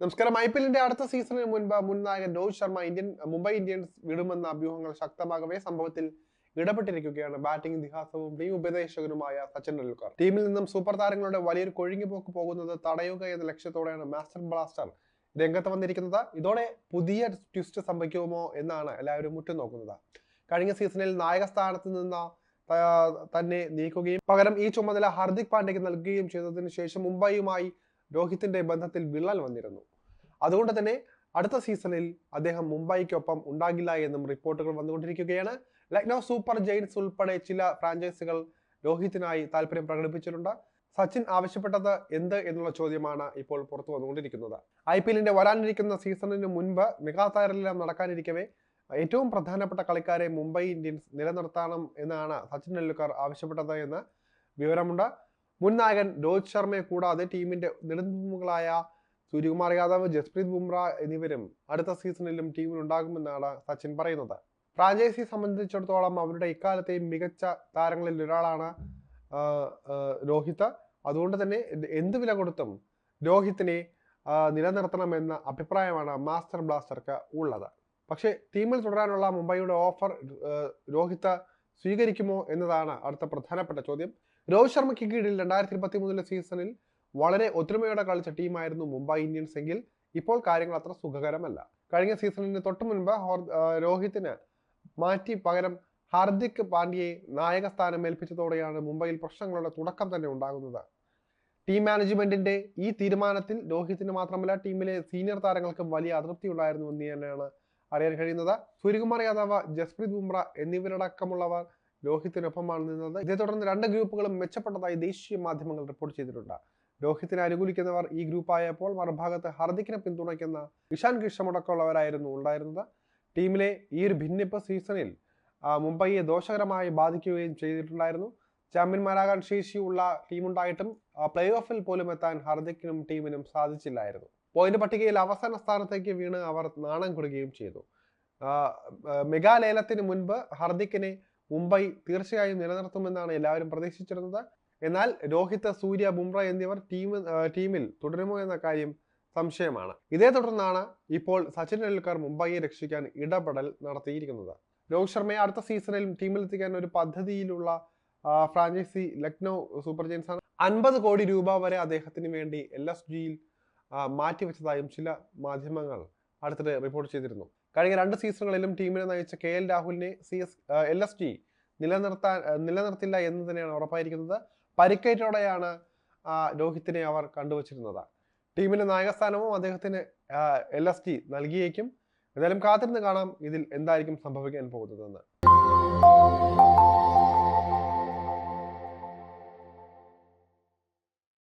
നമസ്കാരം. I P എല്ലിന്റെ അടുത്ത സീസണിന് മുൻപ് മുൻ നായകൻ രോഹിത് ശർമ്മ ഇന്ത്യൻ മുംബൈ ഇന്ത്യൻസ് വിടുമെന്ന അഭ്യൂഹങ്ങൾ ശക്തമാകവേ സംഭവത്തിൽ ഇടപെട്ടിരിക്കുകയാണ്. ബാറ്റിംഗ് ഇതിഹാസവും ടീം ഉപദേശകനുമായ സച്ചിൻ ടെണ്ടുൽക്കർ. ടീമിൽ നിന്നും സൂപ്പർ താരങ്ങളുടെ വലിയൊരു കൊഴുങ്ങിപ്പോക്ക് പോകുന്നത് തടയുക എന്ന ലക്ഷ്യത്തോടെയാണ് മാസ്റ്റർ ബ്ലാസ്റ്റർ രംഗത്ത് വന്നിരിക്കുന്നത്. ഇതോടെ പുതിയ ട്വിസ്റ്റ് സംഭവിക്കുമോ എന്നാണ് എല്ലാവരും ഉറ്റുനോക്കുന്നത്. കഴിഞ്ഞ സീസണിൽ നായക സ്ഥാനത്ത് നിന്ന് തന്നെ നീക്കുകയും പകരം ഈ ചുമതല ഹാർദിക് പാണ്ഡ്യയ്ക്ക് നൽകുകയും ചെയ്തതിനു ശേഷം മുംബൈയുമായി രോഹിത്തിന്റെ ബന്ധത്തിൽ വിള്ളൽ വന്നിരുന്നു. അതുകൊണ്ട് തന്നെ അടുത്ത സീസണിൽ അദ്ദേഹം മുംബൈക്കൊപ്പം ഉണ്ടാകില്ല എന്നും റിപ്പോർട്ടുകൾ വന്നുകൊണ്ടിരിക്കുകയാണ്. ലക്നൗ സൂപ്പർ ജെയിൻസ് ഉൾപ്പെടെ ചില ഫ്രാഞ്ചൈസികൾ രോഹിത്തിനായി താല്പര്യം പ്രകടിപ്പിച്ചിട്ടുണ്ട്. സച്ചിൻ ആവശ്യപ്പെട്ടത് എന്ത് എന്നുള്ള ചോദ്യമാണ് ഇപ്പോൾ പുറത്തു വന്നുകൊണ്ടിരിക്കുന്നത്. ഐ പി എല്ലിന്റെ വരാനിരിക്കുന്ന സീസണിന് മുൻപ് മെഗാതാരെല്ലാം നടക്കാനിരിക്കവേ ഏറ്റവും പ്രധാനപ്പെട്ട കളിക്കാരെ മുംബൈ ഇന്ത്യൻസ് നിലനിർത്തണം എന്നാണ് സച്ചിൻ ടെണ്ടുൽക്കർ ആവശ്യപ്പെട്ടത് എന്ന് വിവരമുണ്ട്. മുൻ നായകൻ രോഹിത് ശർമ്മയെ കൂടാതെ ടീമിന്റെ നെടുമുകളായ സൂര്യകുമാർ യാദവ് ജസ്പ്രീത് ബുംറ എന്നിവരും അടുത്ത സീസണിലും ടീമിൽ ഉണ്ടാകുമെന്നാണ് സച്ചിൻ പറയുന്നത്. ഫ്രാഞ്ചൈസി സംബന്ധിച്ചിടത്തോളം അവരുടെ ഇക്കാലത്തെയും മികച്ച താരങ്ങളിൽ ഒരാളാണ് രോഹിത്. അതുകൊണ്ട് തന്നെ എന്ത് വില കൊടുത്തും രോഹിത്തിനെ നിലനിർത്തണമെന്ന അഭിപ്രായമാണ് മാസ്റ്റർ ബ്ലാസ്റ്റർക്ക് ഉള്ളത്. പക്ഷേ ടീമിൽ തുടരാനുള്ള മുംബൈയുടെ ഓഫർ രോഹിത് സ്വീകരിക്കുമോ എന്നതാണ് അടുത്ത പ്രധാനപ്പെട്ട ചോദ്യം. രോഹിത് ശർമ്മയ്ക്ക് കീഴിൽ രണ്ടായിരത്തി ഇരുപത്തി മൂന്നിലെ സീസണിൽ വളരെ ഒത്തൊരുമയോടെ കളിച്ച ടീമായിരുന്നു മുംബൈ ഇന്ത്യൻസ് എങ്കിൽ ഇപ്പോൾ കാര്യങ്ങൾ അത്ര സുഖകരമല്ല. കഴിഞ്ഞ സീസണിന് തൊട്ടു മുൻപ് രോഹിത്തിന് മാറ്റി പകരം ഹാർദിക് പാണ്ഡ്യയെ നായക സ്ഥാനം ഏൽപ്പിച്ചതോടെയാണ് മുംബൈയിൽ പ്രശ്നങ്ങളുടെ തുടക്കം തന്നെ ഉണ്ടാകുന്നത്. ടീം മാനേജ്മെന്റിന്റെ ഈ തീരുമാനത്തിൽ രോഹിത്തിന് മാത്രമല്ല ടീമിലെ സീനിയർ താരങ്ങൾക്കും വലിയ അതൃപ്തി ഉണ്ടായിരുന്നു എന്ന് തന്നെയാണ് അറിയാൻ കഴിയുന്നത്. സൂര്യകുമാർ യാദവ് ജസ്പ്രീത് ബുംറ എന്നിവരടക്കമുള്ളവർ രോഹിത്തിനൊപ്പമാണ് നിന്നത്. ഇതേ തുടർന്ന് രണ്ട് ഗ്രൂപ്പുകളും മെച്ചപ്പെട്ടതായി ദേശീയ മാധ്യമങ്ങൾ റിപ്പോർട്ട് ചെയ്തിട്ടുണ്ട്. രോഹിത്തിനെ അനുകൂലിക്കുന്നവർ ഈ ഗ്രൂപ്പായപ്പോൾ മറുഭാഗത്ത് ഹർദിക്കിനെ പിന്തുണയ്ക്കുന്ന ഇഷാൻ കിഷമടക്കമുള്ളവരായിരുന്നു ഉണ്ടായിരുന്നത്. ടീമിലെ ഈ ഒരു ഭിന്നിപ്പ് സീസണിൽ മുംബൈയെ ദോഷകരമായി ബാധിക്കുകയും ചെയ്തിട്ടുണ്ടായിരുന്നു. ചാമ്പ്യന്മാരാകാൻ ശേഷിയുള്ള ടീമുണ്ടായിട്ടും പ്ലേ ഓഫിൽ പോലും എത്താൻ ഹർദിക്കിനും ടീമിനും സാധിച്ചില്ലായിരുന്നു. പോയിന്റ് പട്ടികയിൽ അവസാന സ്ഥാനത്തേക്ക് വീണ് അവർ നാണം കൊടുക്കുകയും ചെയ്തു. മെഗാ ലേലത്തിന് മുൻപ് ഹർദിക്കിനെ മുംബൈ തീർച്ചയായും നിലനിർത്തുമെന്നാണ് എല്ലാവരും പ്രതീക്ഷിച്ചിരുന്നത്. എന്നാൽ രോഹിത് സൂര്യ ബുംറ എന്നിവർ ടീം ടീമിൽ തുടരുമോ എന്ന കാര്യം സംശയമാണ്. ഇതേ തുടർന്നാണ് ഇപ്പോൾ സച്ചിൻ ടെണ്ടുൽക്കർ മുംബൈയെ രക്ഷിക്കാൻ ഇടപെടൽ നടത്തിയിരിക്കുന്നത്. രോഹിത് ശർമ്മയെ അടുത്ത സീസണിൽ ടീമിലെത്തിക്കാൻ ഒരു പദ്ധതിയിലുള്ള ഫ്രാഞ്ചൈസി ലക്നൗ സൂപ്പർ ജെയിൻസ് ആണ് അൻപത് കോടി രൂപ വരെ അദ്ദേഹത്തിന് വേണ്ടി എൽ എസ് ജിയിൽ മാറ്റിവെച്ചതായും ചില മാധ്യമങ്ങൾ അടുത്തിടെ റിപ്പോർട്ട് ചെയ്തിരുന്നു. കഴിഞ്ഞ രണ്ട് സീസണുകളിലും ടീമിനെ നയിച്ച കെ എൽ രാഹുലിനെ C S L S T നിലനിർത്താൻ നിലനിർത്തില്ല എന്ന് തന്നെയാണ് ഉറപ്പായിരിക്കുന്നത്. പരിക്കേറ്റോടെയാണ് രോഹിത്തിനെ അവർ കണ്ടുവച്ചിരുന്നത്. ടീമിന്റെ നായകസ്ഥാനവും അദ്ദേഹത്തിന് എൽ എസ് ടി നൽകിയേക്കും. എന്തായാലും കാത്തിരുന്ന് കാണാം ഇതിൽ എന്തായിരിക്കും സംഭവിക്കാൻ പോകുന്നതെന്ന്.